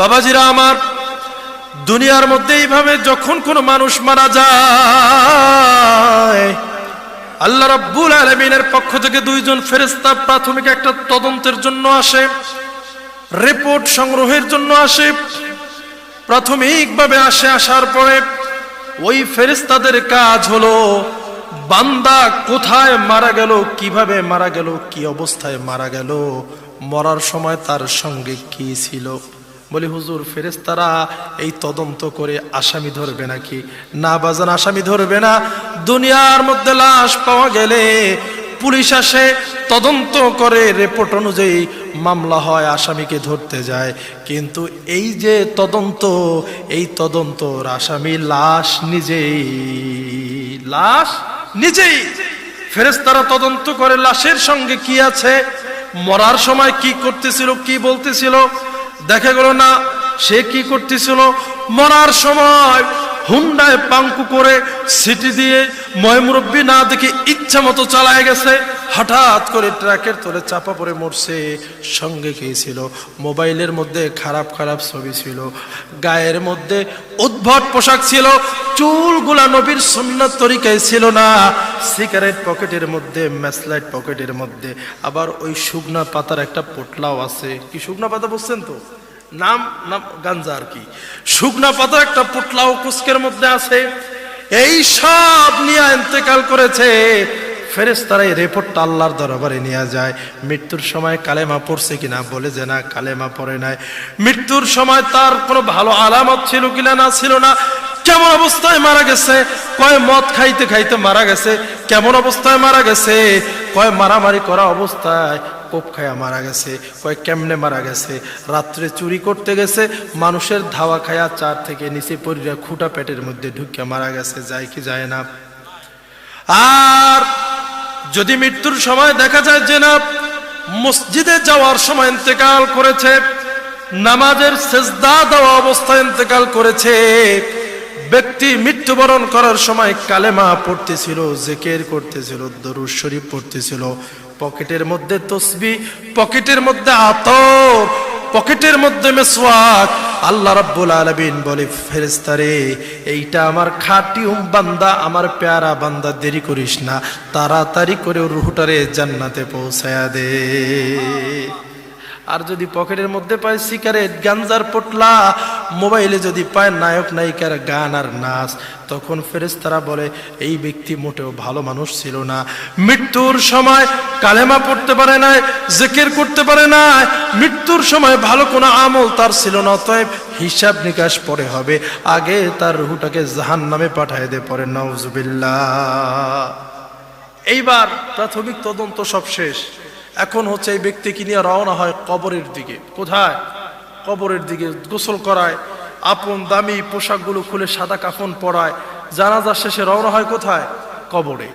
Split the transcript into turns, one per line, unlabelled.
বাবাজিরা আমার, দুনিয়ার মধ্যে এইভাবে যখন কোনো মানুষ মারা যায়, আল্লাহ রাব্বুল আলমিনের পক্ষ থেকে দুইজন ফেরেস্তা প্রাথমিক একটা তদন্তের জন্য আসে, রিপোর্ট সংগ্রহের জন্য আসে, প্রাথমিকভাবে আসে, আসার পরে ওই ফেরেস্তাদের কাজ হলো, বান্দা কোথায় মারা গেল, কীভাবে মারা গেল, কি অবস্থায় মারা গেল, মরার সময় তার সঙ্গে কি ছিল? বলি, হুজুর ফেরেস্তারা এই তদন্ত করে আসামি ধরবে নাকি? না বাজান, আসামি ধরবে না। দুনিয়ার মধ্যে লাশ পাওয়া গেলে পুলিশ আসে, তদন্ত করে রেপোর্ট অনুযায়ী মামলা হয়, আসামিকে ধরতে যায়। কিন্তু এই যে তদন্ত, এই তদন্তর আসামি লাশ নিজেই লাশ নিজেই। ফেরেস্তারা তদন্ত করে, লাশের সঙ্গে কি আছে? মরার সময় কি করতেছিল, কি বলতেছিল? দেখা গেল না সে কি করতেছিল? মরার সময় হুন্ডায় পাঙ্কু করে সিটি দিয়ে ময়মুরব্বী না দেখে ইচ্ছা মতো চালায় গেছে, হঠাৎ করে ট্রাকের তোলে চাপা পড়ে মরছে। সঙ্গে খেয়েছিল মোবাইলের মধ্যে খারাপ খারাপ ছবি ছিল। গায়ের মধ্যে উদ্ভট পোশাক ছিল। চুলগুলা নবীর সুন্নত তরিকায় ছিল না। সিগারেট পকেটের মধ্যে, ম্যাসলাইট পকেটের মধ্যে। আবার ওই শুকনা পাতার একটা পোটলাও আছে। কি শুকনা পাতা বুঝছেন তো? নাম নাম গাঞ্জা আর কি। শুকনা পাতা একটা পুটলাও কুস্কের মধ্যে আছে। এই সব নিয়ে ইন্তেকাল করেছে। ফেরেস্তারা এই রিপোর্টটা আল্লাহর দরবারে নিয়ে যায়। মৃত্যুর সময় কালেমা পড়ছে কিনা বলে যে না, কালেমা পড়ে নাই। মৃত্যুর সময় তার কোনো ভালো আলামত ছিল কিনা না ছিল না। কেমন অবস্থায় মারা গেছে? কয় মদ খাইতে খাইতে মারা গেছে? কেমন অবস্থায় মারা গেছে? কয় মারামারি করা অবস্থায় কোপ খায়া মারা গেছে, কয় কেমনে মারা গেছে? রাত্রে চুরি করতে গেছে, মানুষের ধাওয়া খায়া চার থেকে নিচে পড়িয়া খুঁটা পেটের মধ্যে ঢুকিয়া মারা গেছে, যায় কি যায় না? আর যদি মৃত্যুর সময় দেখা যায় যে না, মসজিদে যাওয়ার সময় ইন্তেকাল করেছে, নামাজের সেজদা দেওয়া অবস্থায় ইন্তেকাল করেছে ব্যক্তি মৃত্যুবরণ করার সময় কালেমা পড়তেছিল, জেকের করতেছিল, দরুদ শরীফ পড়তেছিল। পকেটের মধ্যে তসবি, পকেটের মধ্যে আতর, পকেটের মধ্যে মেসওয়াক। আল্লাহ রাব্বুল আলামিন বলে ফেরেশতারে এইটা আমার খাঁটি বান্দা, আমার প্যারা বান্দা, দেরি করিস না। তাড়াতাড়ি করে রুহটারে জান্নাতে পৌঁছায়া দে। আর যদি পকেটের মধ্যে পায় সিগারেট, গাঞ্জার পোটলা, মোবাইলে যদি পায় নায়ক, নায়িকার গান আর নাচ, তখন ফেরেস্তারা বলে, এই ব্যক্তি মোটেও ভালো মানুষ ছিল না। মৃত্যুর সময় কালেমা পড়তে পারে নাই, জেকের করতে পারে না মৃত্যুর সময় ভালো কোনো আমল তার ছিল না, অতএব হিসাব নিকাশ পরে হবে। আগে তার রুহুটাকে জাহান নামে পাঠায় দে, পরে নওজুবিল্লাহ এইবার প্রাথমিক তদন্ত সব শেষ। এখন হচ্ছে এই ব্যক্তিকে নিয়ে রওনা হয় কবরের দিকে। কোথায়? কবরের দিকে গোসল করায়, আপন দামি পোশাকগুলো খুলে সাদা কাফন পরায়, জানাজার শেষে রওনা হয় কোথায়? কবরে।